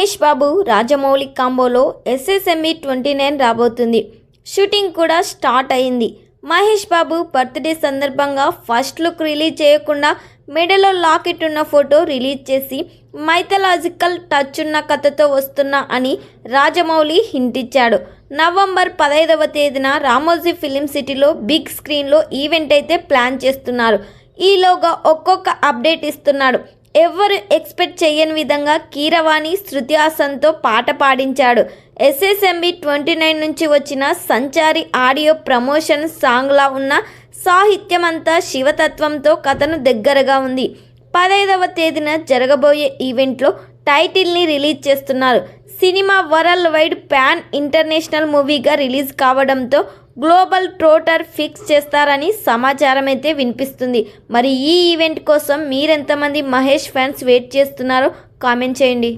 మహేష్ బాబు రాజమౌళి కాంబోలో SSME twenty nine రాబోతుంది. Shooting కూడా స్టార్ట్ అయింది. మహేష్ బాబు బర్త్డే సందర్భంగా ఫస్ట్ లుక్ రిలీజ్ చేయకుండా మెడలో లాకెట్ ఉన్న ఫోటో రిలీజ్ చేసి మైథలాజికల్ టచ్ ఉన్న కథతో వస్తున్నా అని రాజమౌళి హింట్ ఇచ్చాడు. నవంబర్ పదహైదవ తేదీన రామోజీ ఫిలిం సిటీలో బిగ్ స్క్రీన్లో ఈవెంట్ అయితే ప్లాన్ చేస్తున్నారు. ఈలోగా ఒక్కొక్క అప్డేట్ ఇస్తున్నాడు. ఎవ్వరు ఎక్స్పెక్ట్ చేయని విధంగా కీరవాణి శృతి హాసన్తో పాట పాడించాడు. ఎస్ఎస్ఎంబి ట్వంటీ నైన్ నుంచి వచ్చిన సంచారి ఆడియో ప్రమోషన్ సాంగ్లా ఉన్న సాహిత్యం అంతా శివతత్వంతో కథను దగ్గరగా ఉంది. పదహైదవ తేదీన జరగబోయే ఈవెంట్లో టైటిల్ని రిలీజ్ చేస్తున్నారు. Cinema world wide pan international మూవీగా రిలీజ్ కావడంతో గ్లోబల్ ట్రోటర్ ఫిక్స్ చేస్తారని సమాచారం అయితే వినిపిస్తుంది. మరి ఈ ఈవెంట్ కోసం మీరెంతమంది మహేష్ ఫ్యాన్స్ వెయిట్ చేస్తున్నారో కామెంట్ చేయండి.